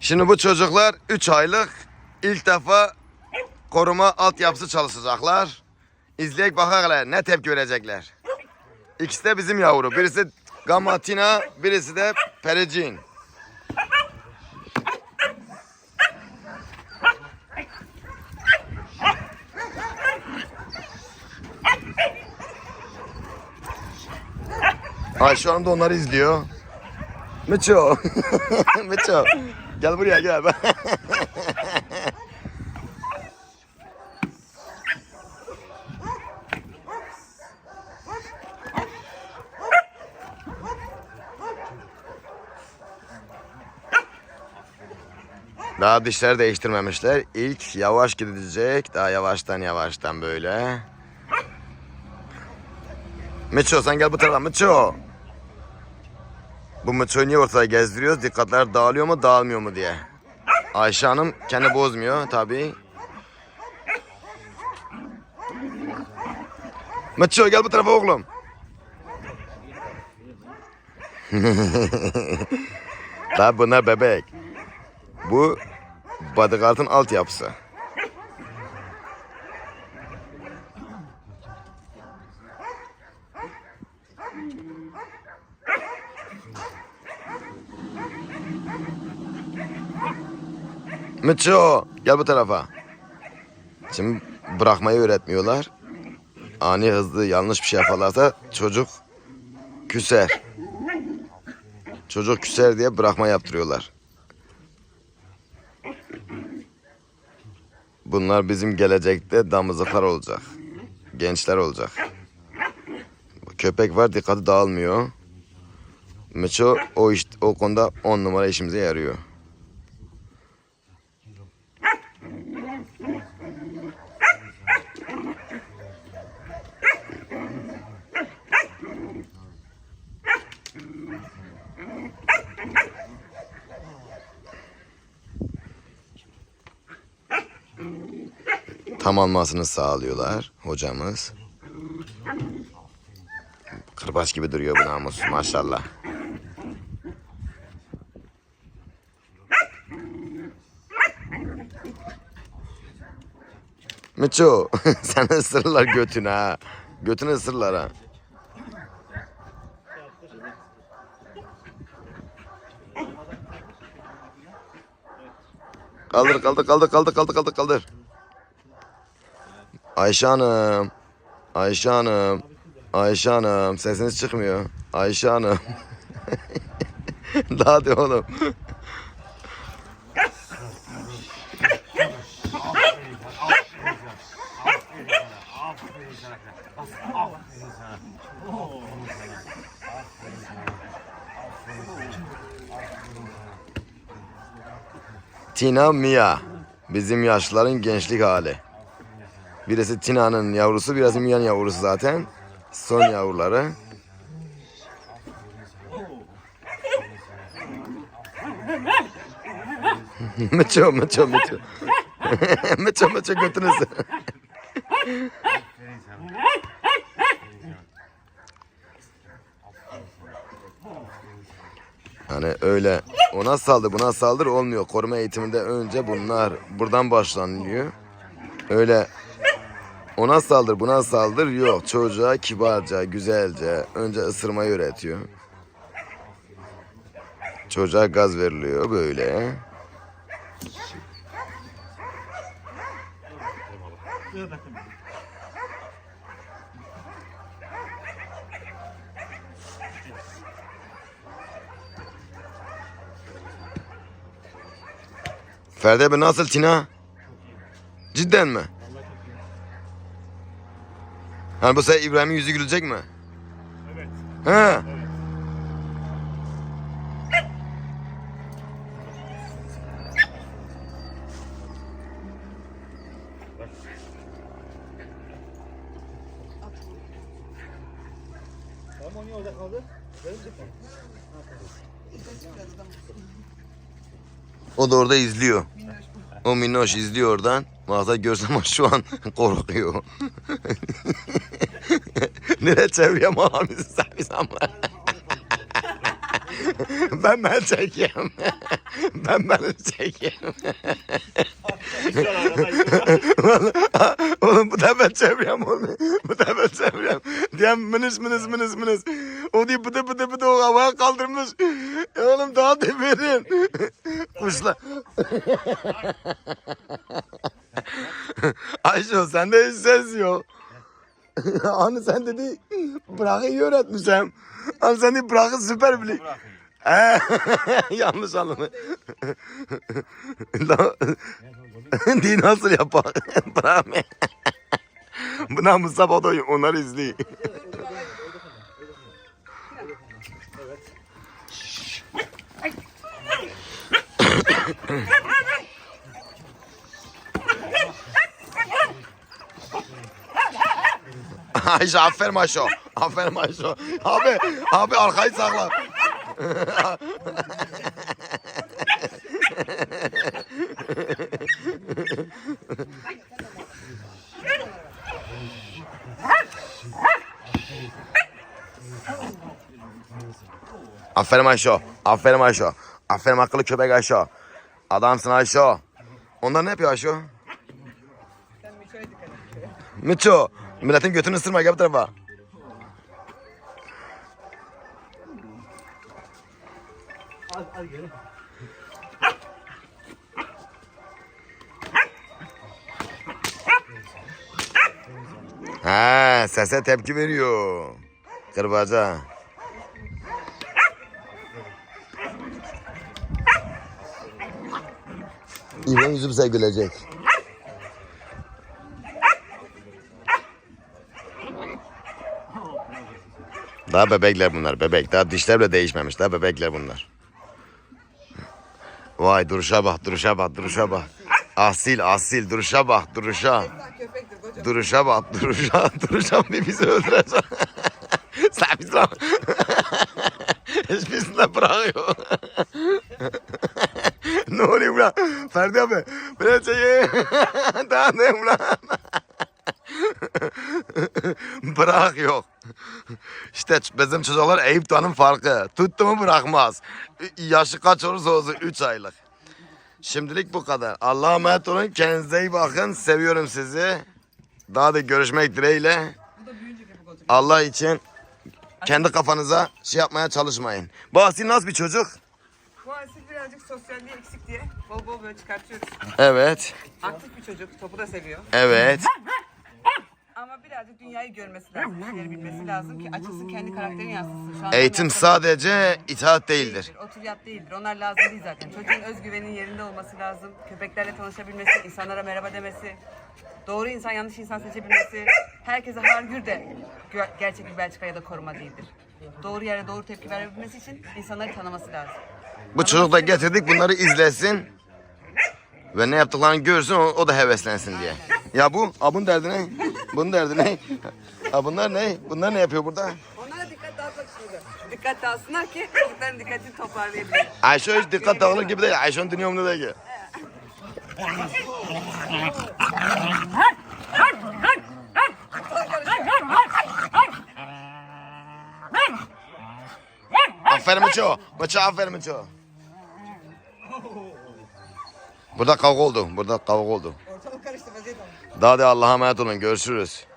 Şimdi bu çocuklar 3 aylık ilk defa koruma altyapısı çalışacaklar. İzleyip bakalım ne tepki verecekler. İkisi de bizim yavru. Birisi Gamatina, birisi de Pericin. Ayşe Hanım da onları izliyor. Miço. Miço. Gel buraya gel. Daha dişleri değiştirmemişler. İlk yavaş gidecek. Daha yavaştan yavaştan böyle. Miço sen gel bu tarafa Miço. Bu Miço'yu niye ortada gezdiriyoruz? Dikkatler dağılıyor mu dağılmıyor mu diye. Ayşe Hanım kendi bozmuyor tabii. Miço gel bu tarafa oğlum. Daha bunlar bebek. Bu bodyguard'ın altyapısı. Miço gel bu tarafa. Şimdi bırakmayı öğretmiyorlar. Ani hızlı yanlış bir şey yaparlarsa çocuk küser. Çocuk küser diye bırakma yaptırıyorlar. Bunlar bizim gelecekte damızlıklar olacak. Gençler olacak. Köpek var dikkati dağılmıyor. Miço o iş, o konuda on numara işimize yarıyor. Tam almasını sağlıyorlar hocamız. Kırbaç gibi duruyor bu namus maşallah. Miço sen ısırırlar götünü ha. Götünü ısırırlar ha. Kaldır kaldır kaldır kaldır kaldır kaldır kaldır. Ayşe Hanım. Ayşe Hanım. Ayşe Hanım. Sesiniz çıkmıyor. Ayşe Hanım. Daha de oğlum. Tina Mia. Bizim yaşlıların gençlik hali. Birisi Tina'nın yavrusu, birisi Mia'nın yavrusu zaten. Son yavruları. Mıço, mıço, mıço. mıço, mıço götünüzü. Hani öyle ona saldır buna saldır olmuyor. Koruma eğitiminde önce bunlar buradan başlanıyor. Öyle ona saldır buna saldır yok. Çocuğa kibarca güzelce önce ısırmayı öğretiyor. Çocuğa gaz veriliyor böyle. Ferdi abi nasıl Tina? Cidden mi? Yani bu sefer İbrahim'in yüzü gülecek mi? Evet. He. Tamam o niye orada kaldı? Benim de O da orada izliyor. O minnoş izliyor oradan. Mağaza görsem şu an korkuyor. Sen biz ama. ben ben çekeyim. ben beni çekeyim. Oğlum bu da ben çevireyim oğlum. Bu da ben çevireyim. Diyen mınız mınız mınız mınız. O diye bıdı bıdı bıdı o havaya kaldırmış. E oğlum daha da verin. Kuşlar. Ayşe sende hiç ses yok. Hani sen dedi bırakı iyi öğretmişim. Hani sen dedi bırakı süper bile. He, yanlış anladın. La- Di nasıl yapar? Bırak mı? Buna Mustafa da onları izliyor. Ayşe aferin Ayşe. Aferin Ayşe. Abi, abi arkayı sakla. Aferin Ayşe. Aferin Ayşe. Aferin akıllı köpek Ayşe. Adamsın Ayşe. Onlar ne yapıyor Ayşe? Miço. Milletin götünü ısırma gel bu tarafa. He, sese tepki veriyor. Kırbaca. İbrahim yüzümüze gülecek. Daha bebekler bunlar bebek. Daha dişler bile değişmemiş. Daha bebekler bunlar. Vay duruşa bak duruşa bak duruşa bak. Asil asil duruşa bak duruşa. Duruşa bak, duruşa, duruşa bir bizi öldürecek. Sen bizi lan. Hiçbirisini de bırakıyor. ne oluyor ulan? Ferdi abi, böyle şeyi. Daha ne ulan? Bırak yok. İşte bizim çocuklar Eyüp Doğan'ın farkı. Tuttu mu bırakmaz. Yaşı kaç olursa olsun 3 aylık. Şimdilik bu kadar. Allah'a emanet olun. Kendinize iyi bakın. Seviyorum sizi. Daha da görüşmek dileğiyle. Allah için kendi kafanıza şey yapmaya çalışmayın. Bu Asil nasıl bir çocuk? Bu asil birazcık sosyalliği eksik diye bol bol böyle çıkartıyoruz. Evet. Aktif bir çocuk, topu da seviyor. Evet. Birazcık dünyayı görmesi lazım, şeyleri bilmesi lazım ki açılsın kendi karakterini yansıtsın. Şu anda Eğitim onlar- sadece itaat değildir. Oturyat değildir. Onlar lazım değil zaten. Çocuğun özgüveninin yerinde olması lazım. Köpeklerle tanışabilmesi, insanlara merhaba demesi, doğru insan yanlış insan seçebilmesi, herkese hargür de gö- gerçek bir Belçika ya da koruma değildir. Doğru yere doğru tepki verebilmesi için insanları tanıması lazım. Bu çocuk da getirdik bunları izlesin. Ve ne yaptıklarını görsün o, o da heveslensin diye. Ya bu, ha bunun derdi ne? Bunun derdi ne? Ha bunlar ne? Bunlar ne yapıyor burada? Onlara dikkat dağıtmak hocam. Dikkat dağıtsınlar ki çocukların dikkatini toparlayabilir. Ayşe hiç dikkat dağılır gibi değil. Ayşe'nin dünya umurunda değil ki. Aferin Miço. Miço aferin Miço. Burada kavga oldu. Burada kavga oldu. Daha da Allah'a emanet olun. Görüşürüz.